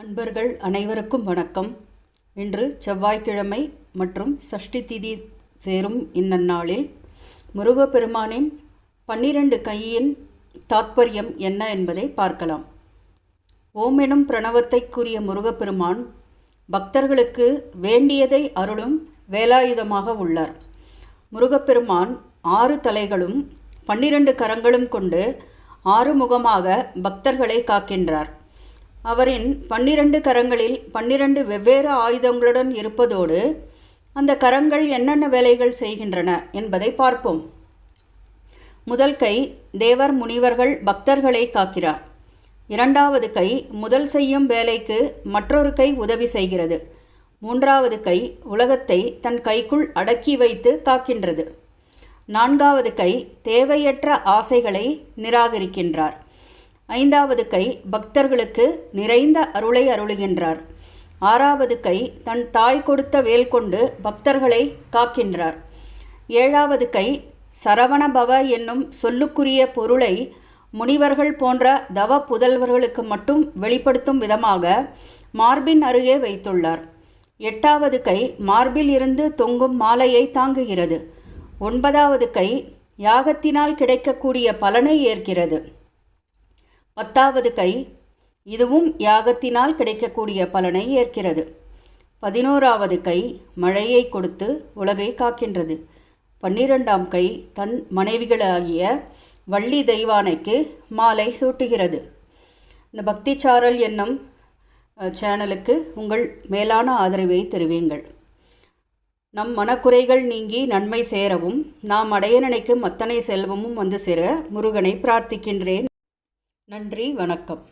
அன்பர்கள் அனைவருக்கும் வணக்கம். இன்று செவ்வாய்க்கிழமை மற்றும் சஷ்டி திதி சேரும் இந்நன்னாளில் முருகப்பெருமானின் பன்னிரண்டு கையின் தாத்பரியம் என்ன என்பதை பார்க்கலாம். ஓம் எனும் பிரணவத்தைக்குரிய முருகப்பெருமான் பக்தர்களுக்கு வேண்டியதை அருளும் வேலாயுதமாக உள்ளார். முருகப்பெருமான் ஆறு தலைகளும் பன்னிரண்டு கரங்களும் கொண்டு ஆறுமுகமாக பக்தர்களை காக்கின்றார். அவரின் பன்னிரண்டு கரங்களில் பன்னிரண்டு வெவ்வேறு ஆயுதங்களுடன் இருப்பதோடு அந்த கரங்கள் என்னென்ன வேலைகள் செய்கின்றன என்பதை பார்ப்போம். முதல் கை தேவர் முனிவர்கள் பக்தர்களை காக்கிறார். இரண்டாவது கை முதல் செய்யும் வேலைக்கு மற்றொரு கை உதவி செய்கிறது. மூன்றாவது கை உலகத்தை தன் கைக்குள் அடக்கி வைத்து காக்கின்றது. நான்காவது கை தேவையற்ற ஆசைகளை நிராகரிக்கின்றார். ஐந்தாவது கை பக்தர்களுக்கு நிறைந்த அருளை அருளுகின்றார். ஆறாவது கை தன் தாய் கொடுத்த வேல் கொண்டு பக்தர்களை காக்கின்றார். ஏழாவது கை சரவணபவ என்னும் சொல்லுக்குரிய பொருளை முனிவர்கள் போன்ற தவ புதல்வர்களுக்கு மட்டும் வெளிப்படுத்தும் விதமாக மார்பின் அருகே வைத்துள்ளார். எட்டாவது கை மார்பில் இருந்து தொங்கும் மாலையை தாங்குகிறது. ஒன்பதாவது கை யாகத்தினால் கிடைக்கக்கூடிய பலனை ஏற்கிறது. பத்தாவது கை. இதுவும் யாகத்தினால் கிடைக்கக்கூடிய பலனை ஏற்கிறது. பதினோராவது கை மழையை கொடுத்து உலகை காக்கின்றது. பன்னிரெண்டாம் கை தன் மனைவிகளாகிய வள்ளி தெய்வானைக்கு மாலை சூட்டுகிறது. இந்த பக்தி சாரல் என்னும் சேனலுக்கு உங்கள் மேலான ஆதரவை தெரிவிங்கள் நம் மனக்குறைகள் நீங்கி நன்மை சேரவும் நாம் அடைய நினைக்கும் அத்தனை செல்வமும் வந்து சேர முருகனை பிரார்த்திக்கின்றேன். நன்றி வணக்கம்.